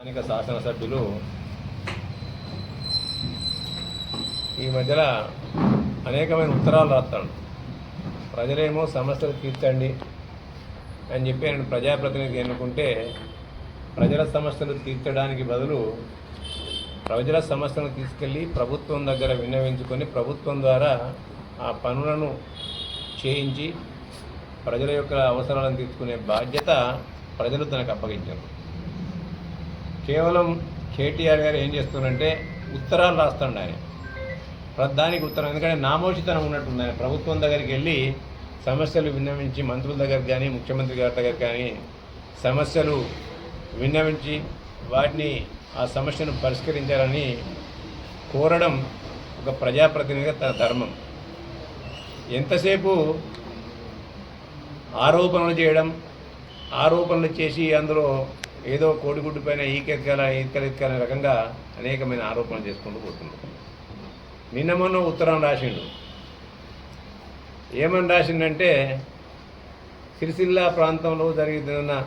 స్థానిక శాసనసభ్యులు ఈ మధ్యలో అనేకమైన ఉత్తరాలు రాస్తాడు. ప్రజలేమో సమస్యలు తీర్చండి అని చెప్పి ఆయన ప్రజాప్రతినిధి ఎన్నుకుంటే ప్రజల సమస్యలు తీర్చడానికి బదులు ప్రజల సమస్యలను తీసుకెళ్ళి ప్రభుత్వం దగ్గర విన్నవించుకొని ప్రభుత్వం ద్వారా ఆ పనులను చేయించి ప్రజల యొక్క అవసరాలను తీసుకునే బాధ్యత ప్రజలు తనకు అప్పగించారు. కేవలం కేటీఆర్ గారు ఏం చేస్తున్నారంటే ఉత్తరాలు రాస్తాడు ఆయన. ప్రధానికి ఉత్తరం ఎందుకంటే నామోషితనం ఉన్నట్టుంది ఆయన. ప్రభుత్వం దగ్గరికి వెళ్ళి సమస్యలు విన్నవించి మంత్రుల దగ్గర కానీ ముఖ్యమంత్రి గారి దగ్గర కానీ సమస్యలు విన్నవించి వాటిని ఆ సమస్యను పరిష్కరించాలని కోరడం ఒక ప్రజాప్రతినిధిగా తన ధర్మం. ఎంతసేపు ఆరోపణలు చేయడం ఆరోపణలు చేసి అందులో ఏదో కోడిగుడ్డు పైన ఈకెత్కాల ఈకెత్కాల రకంగా అనేకమైన ఆరోపణలు చేసుకుంటూ పోతున్నాడు నిన్న మొన్న ఉత్తరం రాసిండు. ఏమని రాసిండంటే సిరిసిల్ల ప్రాంతంలో జరుగుతున్న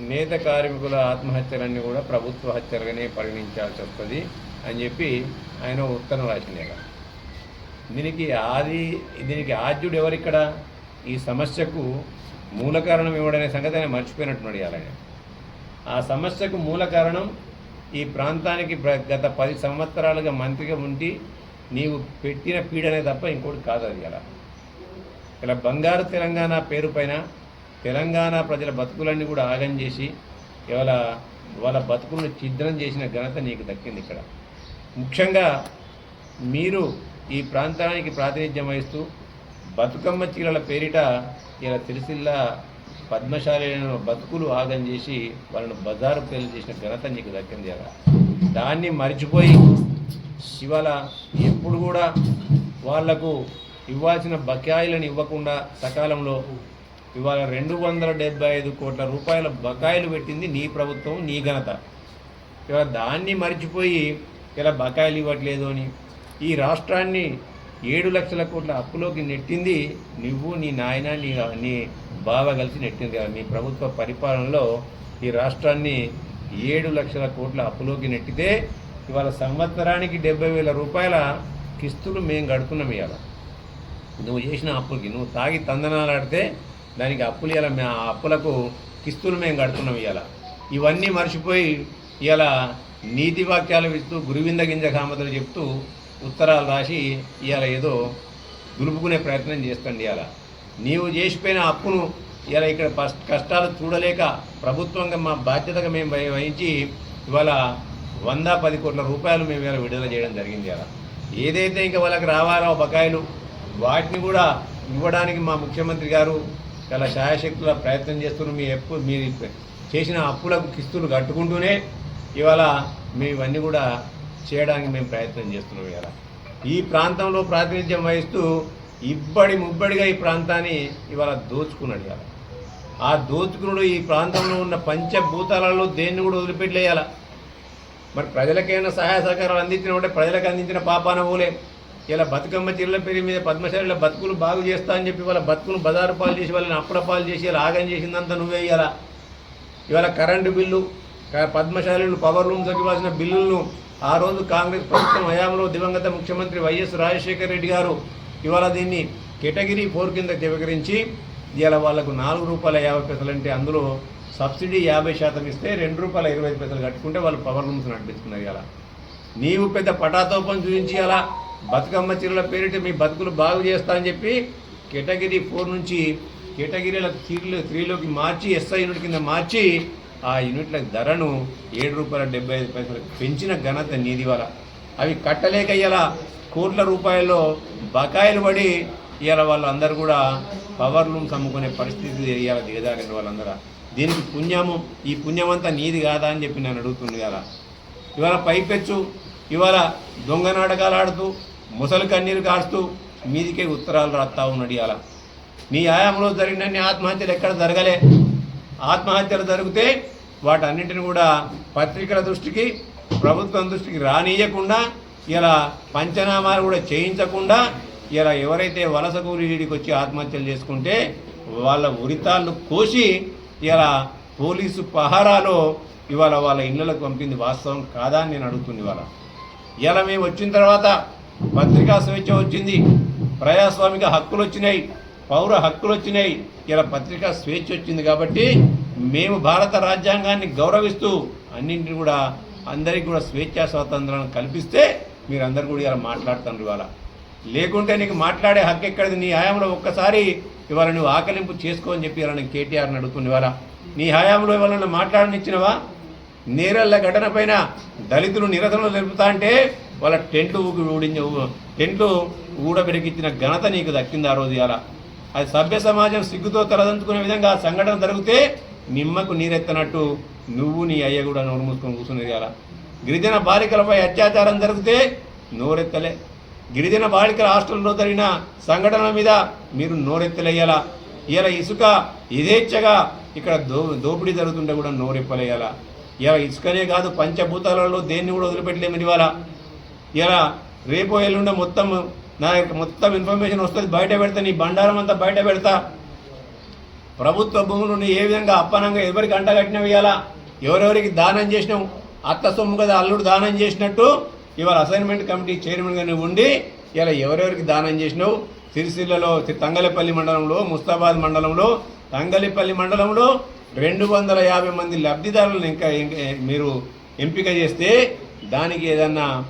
నేత కార్మికుల ఆత్మహత్యలన్నీ కూడా ప్రభుత్వ హత్యలుగానే పరిగణించాల్సి వస్తుంది అని చెప్పి ఆయన ఉత్తరం రాసిండే దీనికి ఆది దీనికి ఆద్యుడు ఎవరిక్కడ? ఈ సమస్యకు మూల కారణం ఇవ్వడనే సంగతి ఆయన మర్చిపోయినట్టున్నాడు ఇవాళ ఆ సమస్యకు మూల కారణం ఈ ప్రాంతానికి ప్ర- గత పది సంవత్సరాలుగా మంత్రిగా ఉండి నీవు పెట్టిన పీడనే తప్ప ఇంకోటి కాదు అది ఇలా ఇలా బంగారు తెలంగాణ పేరు పైన తెలంగాణ ప్రజల బతుకులన్నీ కూడా ఆగం చేసి ఇవాళ వాళ్ళ బతుకులను ఛిద్రం చేసిన ఘనత నీకు దక్కింది ఇక్కడ. ముఖ్యంగా మీరు ఈ ప్రాంతానికి ప్రాతినిధ్యం వహిస్తూ బతుకమ్మ చీరల పేరిట ఇలా సిరిసిల్ల పద్మశాలను బతుకులు ఆగం చేసి వాళ్ళను బజారు పేర్లు చేసిన ఘనత నీకు దక్కింది అలా దాన్ని మర్చిపోయి ఇవాళ ఎప్పుడు కూడా వాళ్ళకు ఇవ్వాల్సిన బకాయిలను ఇవ్వకుండా సకాలంలో ఇవాళ రెండు వందల డెబ్బై ఐదు కోట్ల రూపాయల బకాయిలు పెట్టింది నీ ప్రభుత్వం నీ ఘనత. ఇవాళ దాన్ని మర్చిపోయి ఇలా బకాయిలు ఇవ్వట్లేదు అని ఈ రాష్ట్రాన్ని ఏడు లక్షల కోట్ల అప్పులోకి నెట్టింది నువ్వు నీ నాయన నీ నీ బావ కలిసి నెట్టింది. మీ ప్రభుత్వ పరిపాలనలో ఈ రాష్ట్రాన్ని ఏడు లక్షల కోట్ల అప్పులోకి నెట్టితే ఇవాళ సంవత్సరానికి డెబ్బై వేల రూపాయల కిస్తులు మేము కడుతున్నాం ఇవాళ. నువ్వు చేసిన అప్పులకి నువ్వు తాగి తందనాలాడితే దానికి అప్పులు ఇవాళ మే- ఆ అప్పులకు కిస్తులు మేము కడుతున్నాం ఇవాళ. ఇవన్నీ మర్చిపోయి ఇవాళ నీతి వాక్యాలు ఇస్తూ గురువింద గింజ కామతలు చెప్తూ ఉత్తరాలు రాసి ఇవాళ ఏదో దులుపుకునే ప్రయత్నం చేస్తండి ఇవాళ. నీవు చేసిపోయిన అప్పును ఇలా ఇక్కడ కష్టాలు చూడలేక ప్రభుత్వంగా మా బాధ్యతగా మేము వహించి ఇవాళ వంద పది కోట్ల రూపాయలు మేము ఇలా విడుదల చేయడం జరిగింది అలా ఏదైతే ఇంకా వాళ్ళకి రావాలో బకాయిలు వాటిని కూడా ఇవ్వడానికి మా ముఖ్యమంత్రి గారు చాలా శాయశక్తుల ప్రయత్నం చేస్తున్నారు. మీ ఎప్పు మీరు చేసిన అప్పులకు కిస్తులు కట్టుకుంటూనే ఇవాళ మేము ఇవన్నీ కూడా చేయడానికి మేము ప్రయత్నం చేస్తున్నాం ఇలా ఈ ప్రాంతంలో ప్రాతినిధ్యం వహిస్తూ ఇబ్బడి ముబ్బడిగా ఈ ప్రాంతాన్ని ఇవాళ దోచుకున్నాడు ఇవాళ. ఆ దోచుకునుడు ఈ ప్రాంతంలో ఉన్న పంచభూతాలలో దేన్ని కూడా వదిలిపెట్టలేయాల? మరి ప్రజలకైనా సహాయ సహకారాలు అందించిన ఉంటే ప్రజలకు అందించిన పాపాన పోలే. ఇలా బతుకమ్మ చీరల పేరు మీద పద్మశాలిలో బతుకులు బాగు చేస్తా అని చెప్పి వాళ్ళ బతుకులు బజారు పాలు చేసి వాళ్ళని అప్పుల పాలు చేసి ఇలా ఆగం చేసిందంతా నువ్వే ఇవాళ. ఇవాళ కరెంటు బిల్లు పద్మశాలిలు పవర్ రూమ్స్కి ఇవ్వాల్సిన బిల్లులను ఆ రోజు కాంగ్రెస్ ప్రభుత్వం హయాంలో దివంగత ముఖ్యమంత్రి వైఎస్ రాజశేఖర రెడ్డి గారు ఇవాళ దీన్ని కేటగిరీ ఫోర్ కింద చివకరించి ఇవాళ వాళ్ళకు నాలుగు రూపాయల యాభై పైసలు అంటే అందులో సబ్సిడీ యాభై శాతం ఇస్తే రెండు రూపాయల ఇరవై ఐదు పైసలు కట్టుకుంటే వాళ్ళు పవర్ రూమ్స్ నడిపిస్తున్నారు ఇలా నీవు పెద్ద పటాతోపం చూపించి అలా బతుకమ్మ చీరల పేరిట మీ బతుకులు బాగు చేస్తా అని చెప్పి కేటగిరీ ఫోర్ నుంచి కేటగిరీల త్రీలో త్రీలోకి మార్చి ఎస్ఐ యూనిట్ కింద మార్చి ఆ యూనిట్ల ధరను ఏడు రూపాయల డెబ్బై ఐదు పైసలకు పెంచిన ఘనత నీది వల్ల అవి కట్టలేక ఇలా కోట్ల రూపాయల్లో బకాయిలు పడి ఇవాళ వాళ్ళందరూ కూడా పవర్ లూమ్స్ అమ్ముకునే పరిస్థితి ఇవాళ దిగజారిన వాళ్ళందరూ. దీనికి పుణ్యము ఈ పుణ్యమంతా నీది కాదా అని చెప్పి నేను అడుగుతుంది కదా ఇవాళ పైపెచ్చు ఇవాళ దొంగ నాటకాలు ఆడుతూ ముసలి కన్నీరు కాస్తూ మీదికే ఉత్తరాలు రాస్తా ఉన్నాడు ఇవాళ నీ ఆయాంలో జరిగినన్ని ఆత్మహత్యలు ఎక్కడ జరగలే? ఆత్మహత్యలు జరిగితే వాటన్నింటిని కూడా పత్రికల దృష్టికి ప్రభుత్వం దృష్టికి రానియకుండా ఇలా పంచనామాలు కూడా చేయించకుండా ఇలా ఎవరైతే వలస కూలీడికి వచ్చి ఆత్మహత్యలు చేసుకుంటే వాళ్ళ ఉరితాళ్ళు కోసి ఇలా పోలీసు పహారాలో ఇవాళ వాళ్ళ ఇళ్ళలకు పంపింది వాస్తవం కాదా అని నేను అడుగుతుంది ఇవాళ. ఇలా మేము వచ్చిన తర్వాత పత్రికా స్వేచ్ఛ వచ్చింది ప్రజాస్వామిక హక్కులు వచ్చినాయి పౌర హక్కులు వచ్చినాయి ఇలా పత్రికా స్వేచ్ఛ వచ్చింది కాబట్టి మేము భారత రాజ్యాంగాన్ని గౌరవిస్తూ అన్నింటిని కూడా అందరికీ కూడా స్వేచ్ఛా స్వాతంత్రాలను కల్పిస్తే మీరందరూ కూడా ఇలా మాట్లాడుతున్నారు ఇవాళ. లేకుంటే నీకు మాట్లాడే హక్కు ఎక్కడిది? నీ హయాంలో ఒక్కసారి ఇవాళ నువ్వు ఆకలింపు చేసుకో అని చెప్పి ఇలా నేను కేటీఆర్ని అడుగుతుంది ఇవాళ. నీ హయాంలో ఇవాళ మాట్లాడనిచ్చినవా? నేరళ్ళ ఘటన పైన దళితులు నిరసనలు జరుపుతా అంటే వాళ్ళ టెంట్లు ఊగి ఊడించ టెంట్లు ఊడబెరికిచ్చిన ఘనత నీకు దక్కింది ఆ రోజు ఇలా అది సభ్య సమాజం సిగ్గుతో తలదంచుకునే విధంగా ఆ సంఘటన జరిగితే నిమ్మకు నీరెత్తనట్టు నువ్వు నీ అయ్య కూడా నోరు మూసుకొని కూర్చునేది అలా గిరిజన బాలికలపై అత్యాచారం జరిగితే నోరెత్తలే. గిరిజన బాలికల హాస్టల్లో జరిగిన సంఘటనల మీద మీరు నోరెత్తలేయాలా. ఇలా ఇసుక యథేచ్ఛగా ఇక్కడ దో దోపిడీ జరుగుతుంటే కూడా నోరెప్పలేయాలా. ఇలా ఇసుకనే కాదు పంచభూతాలలో దేన్ని కూడా వదిలిపెట్టలేము ఇవాళ. ఇలా రేపు ఎల్లుండే మొత్తం నా యొక్క మొత్తం ఇన్ఫర్మేషన్ వస్తుంది బయట పెడతా నీ బండారం అంతా బయట పెడతా. ప్రభుత్వ భూములు ఏ విధంగా అప్పనంగా ఎవరికి అంటగట్టినవి ఇవ్వాలా ఎవరెవరికి దానం చేసినావు? అత్త సొమ్ము కదా అల్లుడు దానం చేసినట్టు ఇవాళ అసైన్మెంట్ కమిటీ చైర్మన్గానే ఉండి ఇలా ఎవరెవరికి దానం చేసినావు? సిరిసిల్లలో తి- తంగలపల్లి మండలంలో ముస్తాబాద్ మండలంలో తంగలిపల్లి మండలంలో రెండు వందల యాభై మంది లబ్ధిదారులను ఇంకా ఇంకా మీరు ఎంపిక చేస్తే దానికి ఏదన్నా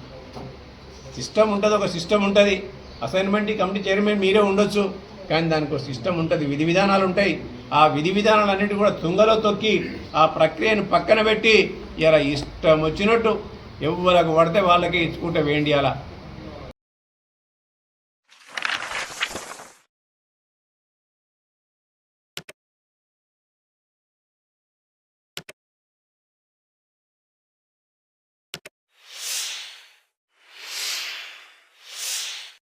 సిస్టమ్ ఉంటుంది ఒక సిస్టమ్ ఉంటుంది. అసైన్మెంట్ కమిటీ చైర్మన్ మీరే ఉండొచ్చు కానీ దానికి ఒక సిస్టమ్ ఉంటుంది. విధి విధానాలు ఉంటాయి. ఆ విధి విధానాలన్నిటి కూడా తుంగలో తొక్కి ఆ ప్రక్రియను పక్కన పెట్టి ఇలా ఇష్టం వచ్చినట్టు ఎవరికి పడితే వాళ్ళకి ఇచ్చుకుంటే వేండి అలా